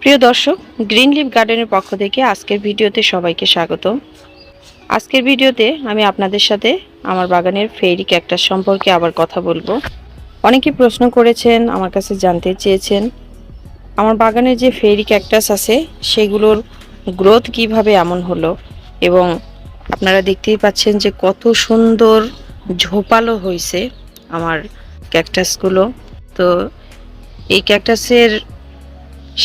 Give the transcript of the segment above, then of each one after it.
প্রিয় দর্শক green leaf গার্ডেনের পক্ষ থেকে আজকের ভিডিওতে সবাইকে স্বাগত আজকের ভিডিওতে আমি আপনাদের সাথে আমার বাগানের ফেরি ক্যাকটাস সম্পর্কে আবার কথা বলব। অনেকে প্রশ্ন করেছেন, আমার কাছে জানতে চেয়েছেন, আমার বাগানে যে ফেরি ক্যাকটাস আছে, সেগুলোর গ্রোথ কীভাবে এমন হলো? এবং আপনারা দেখতেই পাচ্ছেন যে কত সুন্দর ঝোপালো হয়েছে আমার ক্যাকটাসগুলো তো এই ক্যাকটাসের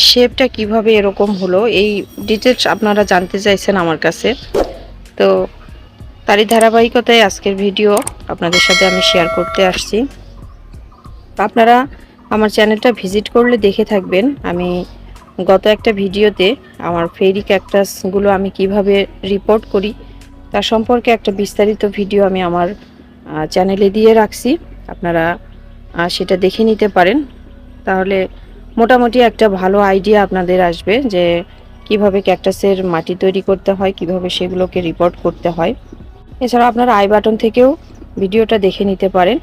শেপটা কীভাবে এরকম হলো, এই ডিটেলস আপনারা জানতে চাইছেন আমার কাছে। তো তারই ধারাবাহিকতায় আজকের ভিডিও আপনাদের সাথে আমি শেয়ার করতে আসছি। আপনারা আমার চ্যানেলটা ভিজিট করলে দেখে থাকবেন। আমি গত একটা ভিডিওতে আমার ফেরি ক্যাকটাসগুলো আমি কীভাবে রিপোর্ট করি তার সম্পর্কে একটা বিস্তারিত ভিডিও আমি আমার চ্যানেলে দিয়ে রাখছি। আপনারা সেটা দেখে নিতে পারেন। তাহলে মোটামুটি একটা ভালো আইডিয়া আপনাদের আসবে যে কীভাবে ক্যাকটাসের মাটি তৈরি করতে হয়, কীভাবে সেগুলোকে রিপোর্ট করতে হয়। এছাড়া আপনারা আই বাটন থেকেও ভিডিওটা দেখে নিতে পারেন।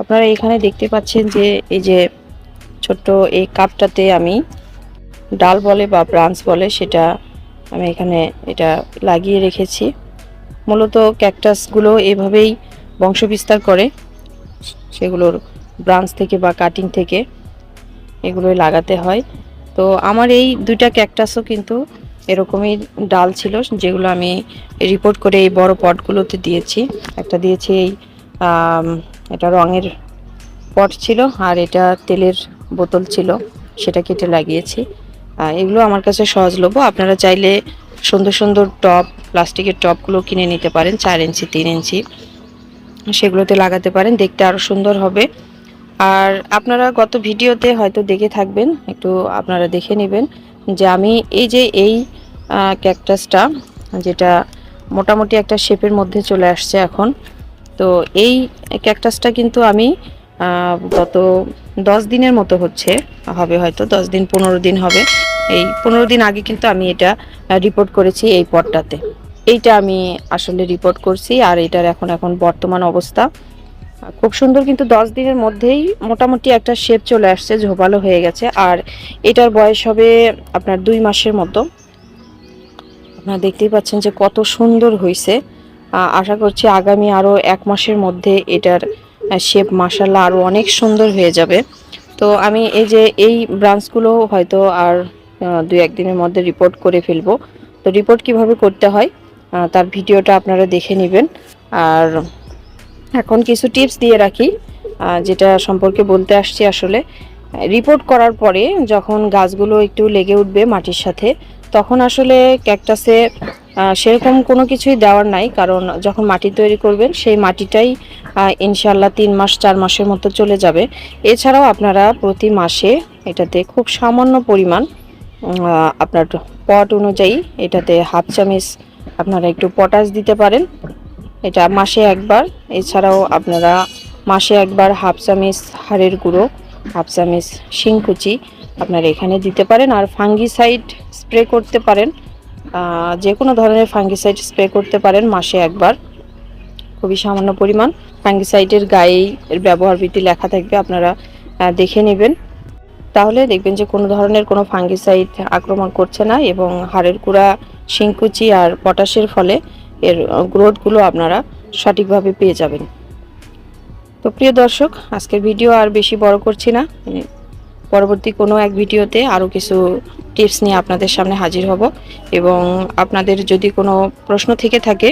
আপনারা এখানে দেখতে পাচ্ছেন যে এই যে ছোট্ট এই কাপটাতে আমি ডাল বলে বা ব্রাঞ্চ বলে সেটা আমি এখানে এটা লাগিয়ে রেখেছি। মূলত ক্যাকটাসগুলো এভাবেই বংশবিস্তার করে, সেগুলোর ব্রাঞ্চ থেকে বা কাটিং থেকে এগুলোই লাগাতে হয়। তো আমার এই দুইটা ক্যাকটাসও কিন্তু এরকমই ডাল ছিল, যেগুলো আমি রিপোর্ট করে এই বড় পটগুলোতে দিয়েছি। একটা দিয়েছি এই এটা রঙের পট ছিল আর এটা তেলের বোতল ছিল, সেটা কেটে লাগিয়েছি। এগুলো আমার কাছে সহজলভ্য। আপনারা চাইলে সুন্দর সুন্দর টপ প্লাস্টিকের টপগুলো কিনে নিতে পারেন, চার ইঞ্চি, তিন ইঞ্চি, সেগুলোতে লাগাতে পারেন। দেখতে আরও সুন্দর হবে। আর আপনারা গত ভিডিওতে হয়তো দেখে থাকবেন, একটু আপনারা দেখে নেবেন যে আমি এই যে এই ক্যাকটাসটা যেটা মোটামুটি একটা শেপের মধ্যে চলে আসছে এখন, তো এই ক্যাকটাসটা কিন্তু আমি গত দশ দিনের মতো হচ্ছে, হবে হয়তো দশ দিন, পনেরো দিন হবে। এই পনেরো দিন আগে কিন্তু আমি এটা রিপোর্ট করেছি এই পটটাতে। এইটা আমি আসলে রিপোর্ট করছি আর এটার এখন এখন বর্তমান অবস্থা। খুব সুন্দর কিন্তু দশ দিনের মধ্যেই মোটামুটি একটা শেপ চলে আসছে, ঝোপালো হয়ে গেছে। আর এটার বয়স হবে আপনার দুই মাসের মতো। আপনারা দেখতেই পাচ্ছেন যে কত সুন্দর হয়েছে আশা করছি আগামী আরও এক মাসের মধ্যে এটার শেপ মাসাল্লাহ আরও অনেক সুন্দর হয়ে যাবে। তো আমি এই যে এই ব্রাঞ্চগুলো হয়তো আর দুই একদিনের মধ্যে রিপোর্ট করে ফেলব। তো রিপোর্ট কীভাবে করতে হয় তার ভিডিওটা আপনারা দেখে নেবেন। আর এখন কিছু টিপস দিয়ে রাখি যেটা সম্পর্কে বলতে আসছি আসলে। রিপোর্ট করার পরে যখন গাছগুলো একটু লেগে উঠবে মাটির সাথে, তখন আসলে ক্যাকটাসে সেরকম কোনো কিছুই দেওয়ার নাই, কারণ যখন মাটি তৈরি করবেন সেই মাটিটাই ইনশাল্লাহ তিন মাস, চার মাসের মতো চলে যাবে। এছাড়াও আপনারা প্রতি মাসে এটাতে খুব সামান্য পরিমাণ আপনার পট অনুযায়ী এটাতে হাফ চামিচ আপনারা একটু পটাশ দিতে পারেন। এটা মাসে একবার। এছাড়াও আপনারা মাসে একবার হাফ চামিচ হাড়ের গুঁড়ো, হাফ চামিচ শিংকুচি আপনারা এখানে দিতে পারেন আর ফাঙ্গিসাইড স্প্রে করতে পারেন। যে কোনো ধরনের ফাঙ্গিসাইড স্প্রে করতে পারেন মাসে একবার। খুবই সামান্য পরিমাণ। ফাঙ্গিসাইডের গায়ে এর ব্যবহার বিধি লেখা থাকবে, আপনারা দেখে নেবেন। তাহলে দেখবেন যে কোনো ধরনের কোনো ফাঙ্গিসাইড আক্রমণ করছে না এবং হাড়ের কুড়া শিংকুচি আর পটাশের ফলে এর গ্রোথগুলো আপনারা সঠিকভাবে পেয়ে যাবেন। তো প্রিয় দর্শক, আজকের ভিডিও আর বেশি বড় করছি না। পরবর্তী কোনো এক ভিডিওতে আরও কিছু টিপস নিয়ে আপনাদের সামনে হাজির হব এবং আপনাদের যদি কোনো প্রশ্ন থেকে থাকে,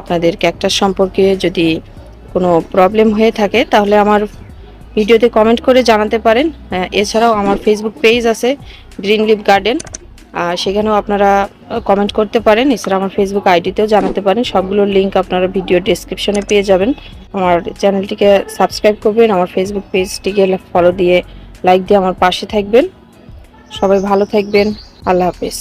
আপনাদের ক্যাকটাস সম্পর্কে যদি কোনো প্রবলেম হয়ে থাকে, তাহলে আমার ভিডিওতে কমেন্ট করে জানাতে পারেন। এছাড়াও আমার ফেসবুক পেজ আছে গ্রিন লিভ গার্ডেন সেখানেও আপনারা কমেন্ট করতে পারেন। এছাড়া আমার ফেসবুক আইডিতেও জানাতে পারেন। সবগুলোর লিঙ্ক আপনারা ভিডিও ডিসক্রিপশনে পেয়ে যাবেন। আমার চ্যানেলটিকে সাবস্ক্রাইব করবেন, আমার ফেসবুক পেজটিকে ফলো দিয়ে লাইক দিয়ে আমার পাশে থাকবেন। সবাই ভালো থাকবেন। আল্লাহ হাফেজ।